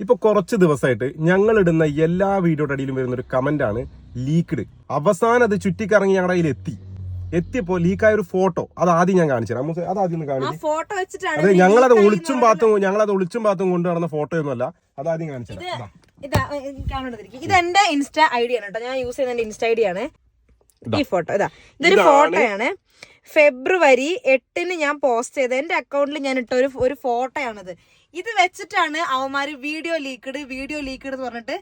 ഇപ്പൊ കുറച്ച് ദിവസമായിട്ട് ഞങ്ങൾ ഇടുന്ന എല്ലാ വീഡിയോയുടെ അടിയിലും വരുന്ന ഒരു കമന്റ് ആണ് ലീക്ക്ഡ്. അവസാനം അത് ചുറ്റിക്കറങ്ങി ഞങ്ങളുടെ കയ്യിൽ എത്തി എത്തിയപ്പോ ലീക്കായ ഒരു ഫോട്ടോ. അത് ആദ്യം ഞാൻ കാണിച്ചു തരാം അത് ആദ്യം ഒന്ന് കാണിച്ചു ഫോട്ടോ വെച്ചിട്ടാണ് അതെ ഞങ്ങളത് ഒളിച്ചും പാത്തും ഞങ്ങളത് ഒളിച്ചും പാത്തും കൊണ്ടു നടന്ന ഫോട്ടോ ഒന്നുമല്ല അത് ആദ്യം കാണിച്ചു ഇത് തരാം ഇതാ കാണുന്നതിരിക്കും ഇത് എന്റെ ഇൻസ്റ്റ ഐ ഡി ആണ് കേട്ടോ. ഞാൻ യൂസ് ചെയ്യുന്ന എന്റെ ഇൻസ്റ്റ ഐ ഡി ആണ് ഈ ഫോട്ടോ ഇതാ. ഇതൊരു ഫോട്ടോയാണ്. ഫെബ്രുവരി എട്ടിന് ഞാൻ പോസ്റ്റ് ചെയ്ത് എന്റെ അക്കൗണ്ടിൽ ഞാൻ ഇട്ട ഒരു ഒരു ഫോട്ടോയാണിത്. ഇത് വെച്ചിട്ടാണ് അവന്മാര് വീഡിയോ ലീക്ക്ഡ് വീഡിയോ ലീക്ക്ഡ് എന്ന് പറഞ്ഞിട്ട്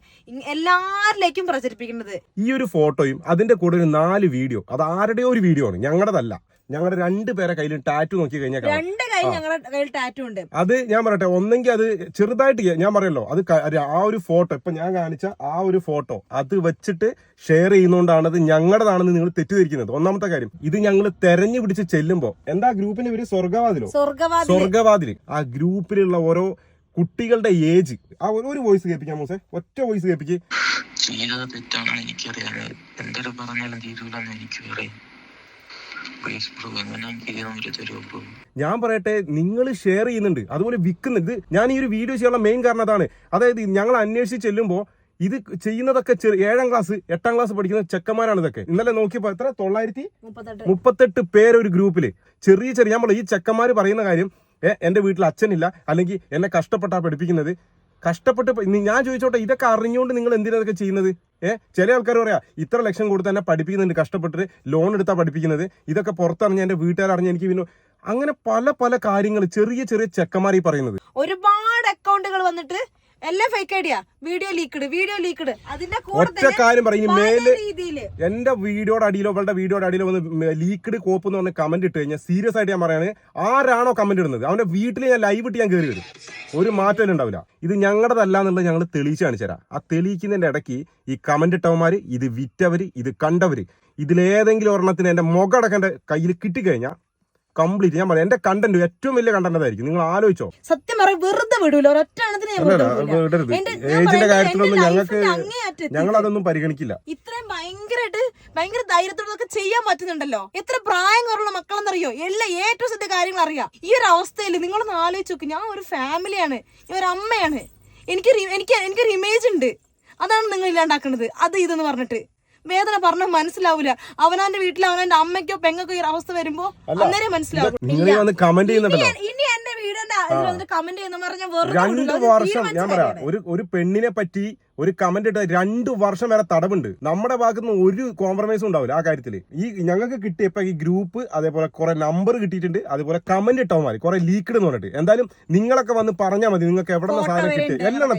എല്ലാരിലേക്കും പ്രചരിപ്പിക്കുന്നത്. ഈ ഒരു ഫോട്ടോയും അതിന്റെ കൂടെ ഒരു നാല് വീഡിയോ അത് ആരുടെയോ ഒരു വീഡിയോ ആണ് ഞങ്ങളുടെതല്ല ഞങ്ങളുടെ രണ്ട് പേരെ കയ്യിൽ ടാറ്റു നോക്കി കഴിഞ്ഞാൽ രണ്ട് കൈ ഞങ്ങളുടെ കയ്യിൽ ടാറ്റു ഉണ്ട്. അത് ഞാൻ പറയട്ടെ ഒന്നെങ്കിൽ അത് ചെറുതായിട്ട് ഞാൻ പറയല്ലോ അത് ആ ഒരു ഫോട്ടോ ഇപ്പൊ ഞാൻ കാണിച്ച ആ ഒരു ഫോട്ടോ അത് വെച്ചിട്ട് ഷെയർ ചെയ്യുന്നോണ്ടാണ് അത് ഞങ്ങളുടെതാണെന്ന് നിങ്ങൾ തെറ്റിദ്ധരിക്കുന്നത്. ഒന്നാമത്തെ കാര്യം ഇത് ഞങ്ങൾ തെരഞ്ഞു പിടിച്ച് ചെല്ലുമ്പോ എന്താ ഗ്രൂപ്പിന്റെ പേര്? സ്വർഗവാതിലോ സ്വർഗവാതിൽ ആ ഗ്രൂപ്പിലുള്ള ഓരോ കുട്ടികളുടെ ഏജ് ആ ഒരു- ഒരു വോയിസ് കേൾപ്പിക്കാം മൂസെ. ഒറ്റ വോയിസ് കേൾപ്പിക്ക്. ചെയ്തത് തെറ്റാണെന്ന് എനിക്കറിയാം. എന്തൊരു പറഞ്ഞാലും തീരൂലെന്ന് എനിക്കറിയാം പ്ലീസ് ബ്രോ എങ്ങനെ ചെയ്യുന്ന തരുമോ ബ്രോ ഞാൻ പറയട്ടെ നിങ്ങൾ ഷെയർ ചെയ്യുന്നുണ്ട്. അതുപോലെ വിൽക്കുന്നുണ്ട്. ഞാൻ ഈ ഒരു വീഡിയോ ചെയ്യാനുള്ള മെയിൻ കാരണം അതാണ്. അതായത് ഞങ്ങൾ അന്വേഷിച്ച് ചെല്ലുമ്പോൾ ഇത് ചെയ്യുന്നതൊക്കെ ചെറിയ ഏഴാം ക്ലാസ് എട്ടാം ക്ലാസ് പഠിക്കുന്ന ചെക്കന്മാരാണ് ഇതൊക്കെ. ഇന്നലെ നോക്കിയപ്പോൾ എത്ര? തൊള്ളായിരത്തി മുപ്പത്തെട്ട്. ഒരു ഗ്രൂപ്പിൽ ചെറിയ ചെറിയ ഞാൻ പറയാം ഈ ചെക്കന്മാർ പറയുന്ന കാര്യം എന്റെ എന്റെ വീട്ടിൽ അച്ഛനില്ല. അല്ലെങ്കിൽ എന്നെ കഷ്ടപ്പെട്ടാ പഠിപ്പിക്കുന്നത്. കഷ്ടപ്പെട്ട് ഞാൻ ചോദിച്ചോട്ടെ ഇതൊക്കെ അറിഞ്ഞുകൊണ്ട് നിങ്ങൾ എന്തിനാ ഇതൊക്കെ ചെയ്യുന്നത്? ഏഹ് ചില ആൾക്കാർ പറയാ ഇത്ര ലക്ഷം കൊടുത്ത് തന്നെ പഠിപ്പിക്കുന്നുണ്ട് കഷ്ടപ്പെട്ടിട്ട് ലോൺ എടുത്താ പഠിപ്പിക്കുന്നത്. ഇതൊക്കെ പുറത്തറിഞ്ഞ് എന്റെ വീട്ടുകാരറിഞ്ഞ് എനിക്ക് പിന്നെ അങ്ങനെ പല പല കാര്യങ്ങൾ ചെറിയ ചെറിയ ചെക്കന്മാർ ഈ പറയുന്നത്. ഒരുപാട് അക്കൗണ്ടുകൾ വന്നിട്ട് എല്ലാം fake idea. Video leaked video leaked അതിന്റെ കൂടെ ഒറ്റ കാര്യം പറയും മേൽ എന്റെ വീഡിയോയുടെ അടിയിലോ അവളുടെ വീഡിയോയുടെ അടിയിലോ വന്ന് ലീക്ക്ഡ് കോപ്പ് എന്ന് പറഞ്ഞ കമന്റ് ഇട്ട് കഴിഞ്ഞാൽ സീരിയസ് ആയിട്ട് ഞാൻ പറയാണ് ആരാണോ കമന്റ് ഇടുന്നത്? അവന്റെ വീട്ടിൽ ഞാൻ ലൈവ് ഇട്ട് ഞാൻ കയറി വരും. ഒരു മാറ്റം ഉണ്ടാവില്ല. ഇത് ഞങ്ങളുടെതല്ല എന്നുള്ളത് ഞങ്ങൾ തെളിയിച്ച് കാണിച്ചു തരാം. ആ തെളിയിക്കുന്നതിന്റെ ഇടയ്ക്ക് ഈ കമന്റ് ഇട്ടവന്മാര് ഇത് വിറ്റവര് ഇത് കണ്ടവര് ഇതിലേതെങ്കിലും ഒരെണ്ണത്തിന് എന്റെ മുഖം അടക്കേണ്ട കയ്യിൽ കിട്ടിക്കഴിഞ്ഞാൽ കംപ്ലീറ്റ് ഞാൻ പറയാം. എന്റെ കണ്ടന്റ് ഏറ്റവും വലിയ കണ്ടന്റ് അതായിരിക്കും. നിങ്ങൾ ആലോചിച്ചോ. സത്യം പറയാം വെറുതെ വിടൂല. ഒരൊറ്റ ഏജിന്റെ കാര്യത്തിലൊന്നും ഞങ്ങൾക്ക് ഞങ്ങൾ അതൊന്നും പരിഗണിക്കില്ല. ഇത്രയും ഭയങ്കരമായിട്ട് ഭയങ്കര ധൈര്യത്തോടൊക്കെ ചെയ്യാൻ പറ്റുന്നുണ്ടല്ലോ. എത്ര പ്രായം കുറവുള്ള മക്കളെന്നറിയോ? എല്ലാ ഏറ്റവും സത്യ സെറ്റ് കാര്യങ്ങൾ അറിയാം. ഈ ഒരു അവസ്ഥയിൽ നിങ്ങളൊന്ന് ആലോചിച്ച് നോക്ക്. ഞാൻ ഒരു ഫാമിലിയാണ് ഞാൻ ഒരു അമ്മയാണ്. എനിക്ക് എനിക്ക് എനിക്കൊരു ഇമേജ് ഉണ്ട്. അതാണ് നിങ്ങൾ ഇല്ലാണ്ടാക്കുന്നത് അത് ഇതെന്ന് പറഞ്ഞിട്ട്. വേദന പറഞ്ഞാൽ മനസ്സിലാവില്ല അവനാന്റെ വീട്ടിൽ അവനാന്റെ അമ്മയ്ക്കോ പെങ്ങൾക്കോ ഈ അവസ്ഥ വരുമ്പോ അന്നേരം മനസ്സിലാവും. ഇനി- എന്റെ വീടിന്റെ കമന്റ് ചെയ്യുന്ന പറഞ്ഞാൽ വെറുതെ രണ്ട് വർഷം ഞാൻ പറയാം ഒരു ഒരു പെണ്ണിനെ പറ്റി ഒരു കമന്റ് ഇട്ട രണ്ട് വർഷം വരെ തടവുണ്ട്. നമ്മുടെ ഭാഗത്ത് നിന്ന് ഒരു കോംപ്രമൈസും ഉണ്ടാവില്ല ആ കാര്യത്തിൽ ഈ ഞങ്ങൾക്ക് കിട്ടിയ ഇപ്പൊ ഈ ഗ്രൂപ്പ് അതേപോലെ കുറെ നമ്പർ കിട്ടിയിട്ടുണ്ട്. അതേപോലെ കമന്റ് ഇട്ടവന്മാർ കുറെ ലീക്ക്ഡ് എന്ന് പറഞ്ഞിട്ട്. എന്തായാലും നിങ്ങളൊക്കെ വന്ന് പറഞ്ഞാൽ മതി നിങ്ങൾക്ക് എവിടെ നിന്ന് സാധനം കിട്ടി? എല്ലാം